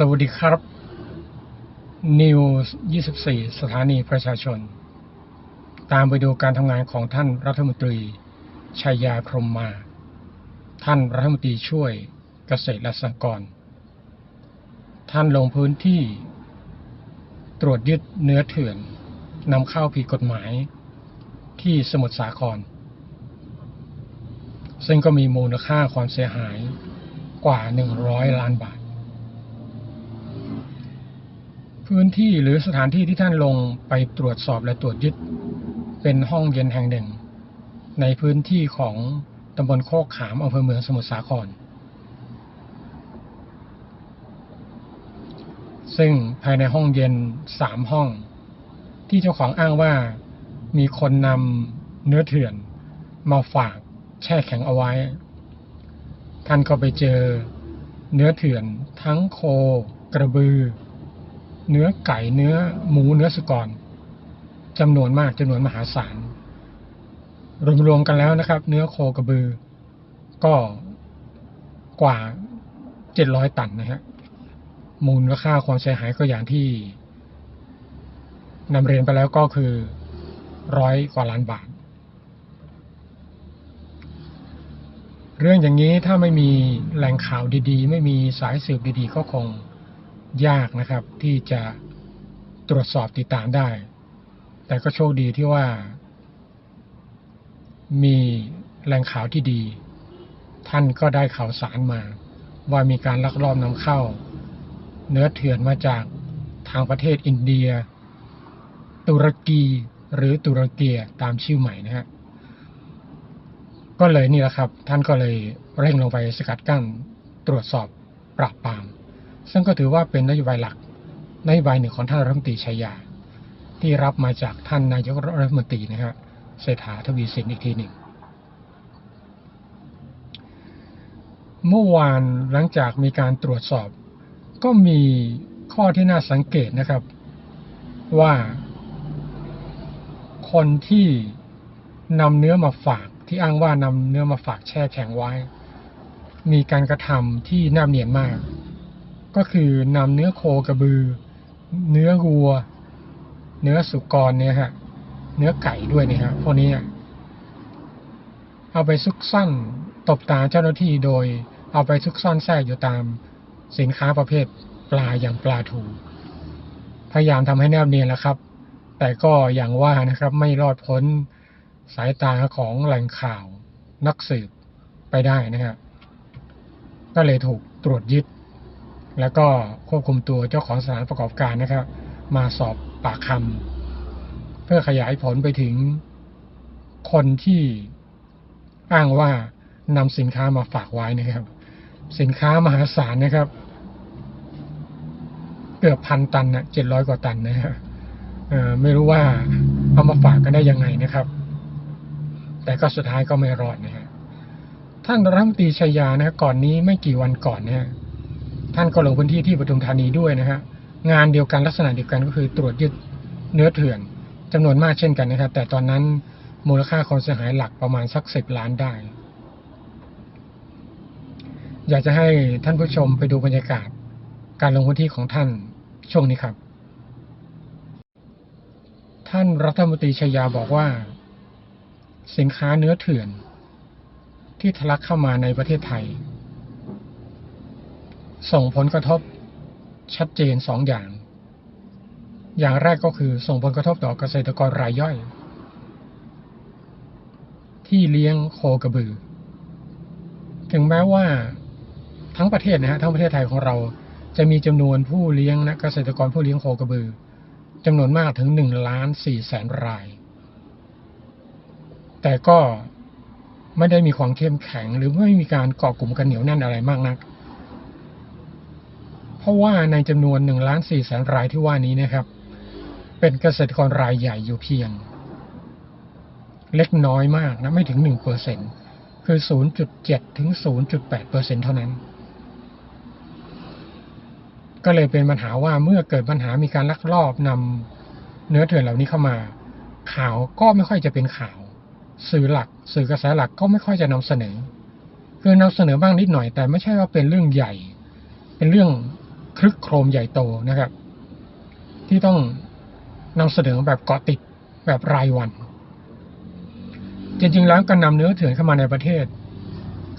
สวัสดีครับ นิว24 สถานีประชาชน ตามไปดูการทำงานของท่านรัฐมนตรีชัยยาพรมมา ท่านรัฐมนตรีช่วยเกษตรและสหกรณ์ท่านลงพื้นที่ ตรวจยึดเนื้อเถื่อนนำเข้าผิดกฎหมายที่สมุทรสาคร ซึ่งก็มีมูลค่าความเสียหายกว่า 100 ล้านบาท พื้นที่หรือสถานที่ที่ท่านลงไปตรวจสอบและตรวจยึด เป็นห้องเย็นแห่งหนึ่ง ในพื้นที่ของตำบลโคกขามอำเภอเมืองสมุทรสาคร ซึ่งภายในห้องเย็นสามห้อง ที่เจ้าของอ้างว่ามีคนนำเนื้อเถื่อน มาฝากแช่แข็งเอาไว้ ท่านก็ไปเจอเนื้อเถื่อนทั้งโคกระบือ เนื้อไก่เนื้อหมูเนื้อสุกรจำนวนมากจำนวนมหาศาลรวมๆกันแล้วนะครับ เนื้อโคกระบือ ก็กว่าเจ็ดร้อยตันนะฮะมูลค่าความเสียหายก็อย่างที่นำเรียนไปแล้วก็คือร้อยกว่าล้านบาท เรื่องอย่างนี้ถ้าไม่มีแหล่งข่าวดีๆ ไม่มีสายสืบดีๆ ก็คง ยากนะครับ ที่จะตรวจสอบติดตามได้ แต่ก็โชคดีที่ว่า มีแหล่งข่าวที่ดี ท่านก็ได้ข่าวสารมา ว่ามีการลักลอบนำเข้า เนื้อเถื่อนมาจากทางประเทศอินเดีย ตุรกีหรือตุรเกียตามชื่อใหม่นะฮะก็เลยนี่แหละครับ ท่านก็เลยเร่งลงไปสกัดกั้นตรวจสอบปราบปราม ซึ่งก็ถือว่าเป็นนโยบายหลักนโยบายหนึ่งของท่านรัฐมนตรีชัยยา ที่รับมาจากท่านนายกรัฐมนตรีนะฮะเศรษฐาทวีสินอีกทีหนึ่ง เมื่อวานหลังจากมีการตรวจสอบ ก็มีข้อที่น่าสังเกตนะครับ ว่า คนที่นำเนื้อมาฝากที่อ้างว่านำเนื้อมาฝากแช่แข็งไว้ มีการกระทำที่น่าเนียนมาก ก็คือนำเนื้อโคกระบือ เนื้อวัว เนื้อสุกรเนี่ยฮะ เนื้อไก่ด้วยเนี่ยฮะพวกนี้เอาไปซุกซ่อนตบตาเจ้าหน้าที่โดย เอาไปซุกซ่อนแทรกอยู่ตามสินค้าประเภทปลาอย่างปลาทูพยายามทำให้แนบเนียนแล้วครับ แต่ก็อย่างว่านะครับ ไม่รอดพ้นสายตาของแหล่งข่าวนักสืบไปได้นะครับก็เลยถูกตรวจยึด แล้วก็ควบคุมตัวเจ้าของสถานประกอบการนะครับ มาสอบปากคำเพื่อขยายผลไปถึงคนที่อ้างว่านำสินค้ามาฝากไว้นะครับ สินค้ามหาศาลนะครับ เกือบพันตันนะเจ็ดร้อยกว่าตันนะฮะเอ่อไม่รู้ว่าเอามาฝากกันได้ยังไงนะครับ แต่ก็สุดท้ายก็ไม่รอดนะฮะท่านรัฐมนตรีชัยานะก่อนนี้ไม่กี่วันก่อนนะฮะ ท่านก็ลงพื้นที่ที่ปทุมธานีด้วยนะฮะงานเดียวกันลักษณะเดียวกันก็คือตรวจยึดเนื้อเถื่อนจำนวนมากเช่นกันนะครับ แต่ตอนนั้นมูลค่าความเสียหายหลักประมาณสักสิบล้านได้ อยากจะให้ท่านผู้ชมไปดูบรรยากาศ การลงพื้นที่ของท่านช่วงนี้ครับ ท่านรัฐมนตรีชยาบอกว่า สินค้าเนื้อเถื่อน ที่ทะลักเข้ามาในประเทศไทย ส่งผลกระทบชัดเจนสองอย่าง อย่างแรกก็คือส่งผลกระทบต่อเกษตรกรรายย่อย ที่เลี้ยงโคกระบือ ถึงแม้ว่าทั้งประเทศนะฮะทั้งประเทศไทยของเราจะมีจำนวนผู้เลี้ยงนะเกษตรกรผู้เลี้ยงโคกระบือจำนวนมากถึงหนึ่งล้านสี่แสนราย แต่ก็ไม่ได้มีความเข้มแข็งหรือไม่มีการเกาะกลุ่มกันเหนียวแน่นอะไรมากนัก ราะว่าในจำนวนหนึ่งล้านสี่แสนรายที่ว่านี้นะครับ เป็นเกษตรกรรายใหญ่อยู่เพียง เล็กน้อยมากนะไม่ถึงหนึ่งเปอร์เซ็นคือ 0.7 ถึง 0.8เปอร์เซ็นเท่านั้น ก็เลยเป็นปัญหาว่าเมื่อเกิดปัญหามีการลักลอบนำเนื้อเถื่อนเหล่านี้เข้ามา ข่าวก็ไม่ค่อยจะเป็นข่าว สื่อหลัก สื่อกระแสหลักก็ไม่ค่อยจะนำเสนอ คือนำเสนอบ้างนิดหน่อย แต่ไม่ใช่ว่าเป็นเรื่องใหญ่ เป็นเรื่อง คลึกโครมใหญ่โตนะครับ ที่ต้องนำเสนอแบบเกาะติดแบบรายวัน จริงๆแล้วการนำเนื้อเถื่อนเข้ามาในประเทศ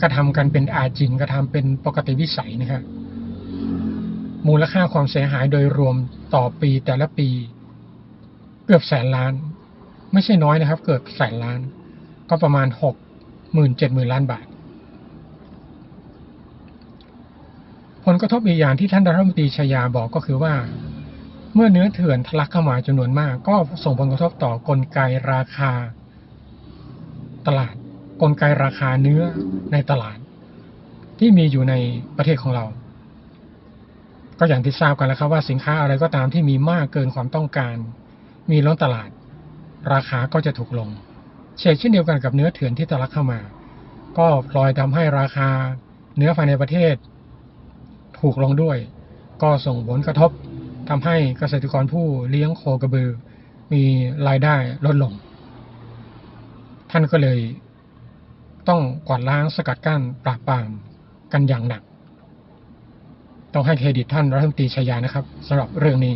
กระทำกันเป็นอาจินกระทำเป็นปกติวิสัยนะครับมูลค่าความเสียหายโดยรวมต่อปีแต่ละปี เกือบแสนล้าน ไม่ใช่น้อยนะครับ เกือบแสนล้าน ก็ประมาณหกหมื่นเจ็ดหมื่นล้านบาท ผลกระทบอีกอย่างที่ท่านรัฐมนตรีชยาบอกก็คือว่า เมื่อเนื้อเถื่อนทะลักเข้ามาจำนวนมาก ก็ส่งผลกระทบต่อกลไกราคา ตลาดกลไกราคาเนื้อในตลาด ที่มีอยู่ในประเทศของเรา ก็อย่างที่ทราบกันแล้วครับว่าสินค้าอะไรก็ตามที่มีมากเกินความต้องการ มีล้นตลาด ราคาก็จะถูกลง เช่นเช่นเดียวกันกับเนื้อเถื่อนที่ทะลักเข้ามา ก็พลอยทำให้ราคาเนื้อภายในประเทศ ถูกลงด้วย ก็ส่งผลกระทบทำให้เกษตรกรผู้เลี้ยงโคกระบือ มีรายได้ลดลง ท่านก็เลย ต้องกวาดล้างสกัดกั้นปราบปรามกันอย่างหนัก ต้องให้เครดิตท่านรัฐมนตรีชยานะครับสำหรับเรื่องนี้